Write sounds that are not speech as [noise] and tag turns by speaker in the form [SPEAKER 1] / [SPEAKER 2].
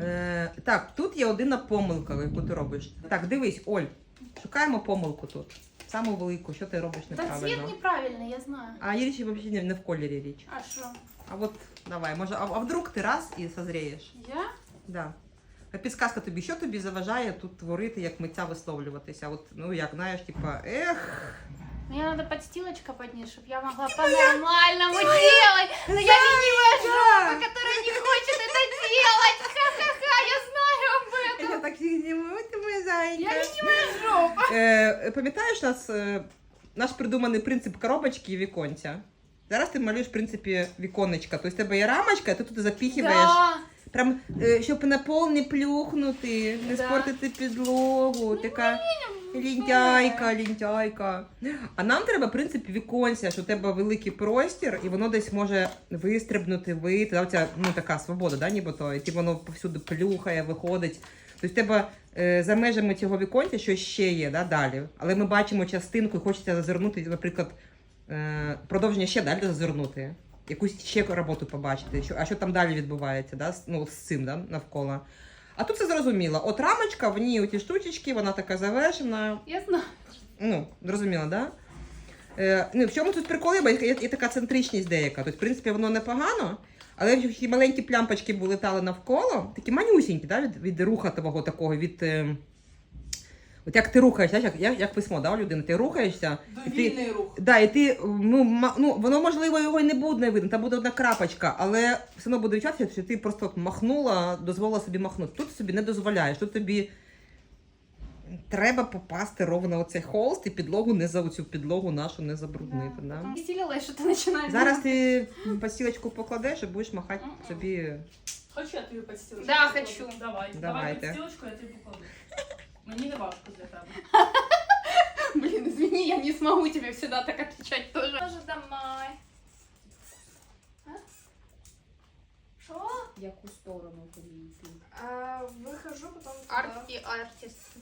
[SPEAKER 1] Е, так, тут є одна помилка, яку ти робиш. Так, дивись, Оль, шукаємо помилку тут. Саму велику, що ти робиш
[SPEAKER 2] цвет
[SPEAKER 1] неправильно.
[SPEAKER 2] неправильный, я знаю.
[SPEAKER 1] А річ взагалі не, не в кольорі річ.
[SPEAKER 2] А что?
[SPEAKER 1] А от давай, може, а, а вдруг ти раз і созрієш?
[SPEAKER 2] Я?
[SPEAKER 1] Да. А Підсказка тобі, що тобі заважає тут творити, як митця висловлюватися? От, ну як знаєш, типа, ех,
[SPEAKER 2] Мне надо подстилочка под ней, чтобы я могла по-нормальному делать. Но я ленивая жопа,
[SPEAKER 1] знімаю, ти моя зайка.
[SPEAKER 2] Я ленивая жопа.
[SPEAKER 1] Е, пам'ятаєш нас, е, наш придуманий принцип коробочки і віконця? Зараз ти малюєш, в принципі, віконечка. Тобто в тебе є рамочка, а ти туди запіхиваєш.
[SPEAKER 2] Да.
[SPEAKER 1] Прям, е, щоб на пол не плюхнути, не
[SPEAKER 2] Да.
[SPEAKER 1] спортити підлогу. Така лінтяйка, лінтяйка. А нам треба, в принципі, віконця, що у тебе великий простір, і воно десь може вистрибнути, вийти. Да, Оця, ну, така свобода, да, нібито, і ти воно повсюди плюхає, виходить. Тобто тебе е, за межами цього віконця щось ще є да, далі. Але ми бачимо частинку і хочеться зазирнути, наприклад, е, продовження ще далі зазирнути. Якусь ще роботу побачити, що, а що там далі відбувається, да, ну, з цим да, навколо. А тут це зрозуміло. От рамочка, в ній ті штучечки, вона така завершена.
[SPEAKER 2] Я знаю.
[SPEAKER 1] Ну, зрозуміло, да? Е, ну, в чому тут прикол, бо є, є така центричність деяка. Тобто, в принципі, воно непогано, але маленькі плямпочки б летали навколо, такі манюсінькі, да, від, від руха того такого, від. Е, от як ти рухаєшся, як, як, як письмо, да, у людини, ти рухаєшся, і ти,
[SPEAKER 3] Довільний рух.
[SPEAKER 1] Да, і ти, ну, ну, воно можливо його і не буде видно, там буде одна крапочка, але все одно буде відчуватися, що ти просто махнула, дозволила собі махнути. Тут собі не дозволяєш, тут тобі треба попасти ровно оцей холст і підлогу не за цю підлогу нашу не забруднити. Да.
[SPEAKER 2] Потом стелила, и что-то начинает.
[SPEAKER 1] Зараз ти постілочку покладеш і будеш махати собі.
[SPEAKER 3] Хочу я тобі підстілочку?
[SPEAKER 2] Да,
[SPEAKER 3] покладу?
[SPEAKER 2] хочу.
[SPEAKER 3] Давай,
[SPEAKER 1] Давайте.
[SPEAKER 3] давай підстілочку, я тобі покладу. Мені не важко для тебе. [laughs]
[SPEAKER 2] Блин, извини, я не смогу тебе всегда так отвечать тоже. Тоже домой. А? Что?
[SPEAKER 4] Яку сторону тобі?
[SPEAKER 5] А, выхожу, потом
[SPEAKER 2] Арт и артист.